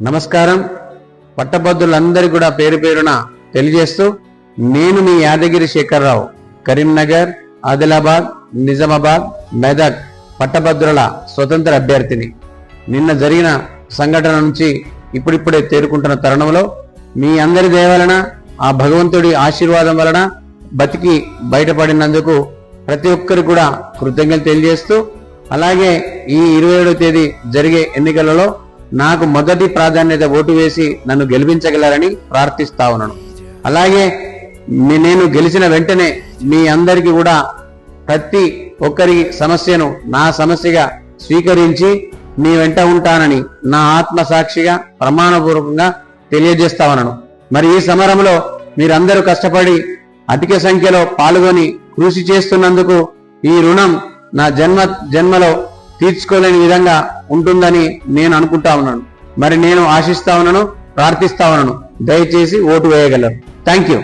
నమస్కారం. పట్టభద్రులందరి కూడా పేరు పేరున తెలియజేస్తూ నేను మీ యాదగిరి శేఖర్రావు కరీంనగర్ ఆదిలాబాద్ నిజామాబాద్ మెదక్ పట్టభద్రుల స్వతంత్ర అభ్యర్థిని. నిన్న జరిగిన సంఘటన నుంచి ఇప్పుడిప్పుడే తేరుకుంటున్న తరుణంలో మీ అందరి దయవలన ఆ భగవంతుడి ఆశీర్వాదం వలన బతికి బయటపడినందుకు ప్రతి ఒక్కరు కూడా కృతజ్ఞతలు తెలియజేస్తూ అలాగే ఈ ఇరవై ఏడవ తేదీ జరిగే ఎన్నికలలో నాకు మొదటి ప్రాధాన్యత ఓటు వేసి నన్ను గెలిపించగలరని ప్రార్థిస్తా ఉన్నాను. అలాగే నేను గెలిచిన వెంటనే మీ అందరికీ కూడా ప్రతి ఒక్కరి సమస్యను నా సమస్యగా స్వీకరించి మీ వెంట ఉంటానని నా ఆత్మ సాక్షిగా ప్రమాణపూర్వకంగా తెలియజేస్తా ఉన్నాను. మరి ఈ సమరంలో మీరందరూ కష్టపడి అధిక సంఖ్యలో పాల్గొని కృషి చేస్తున్నందుకు ఈ రుణం నా జన్మ జన్మలో తీర్చుకోలేని విధంగా ఉంటుందని నేను అనుకుంటా ఉన్నాను. మరి నేను ఆశిస్తా ఉన్నాను ప్రార్థిస్తా ఉన్నాను. దయచేసి ఓటు వేయగలరు. Thank you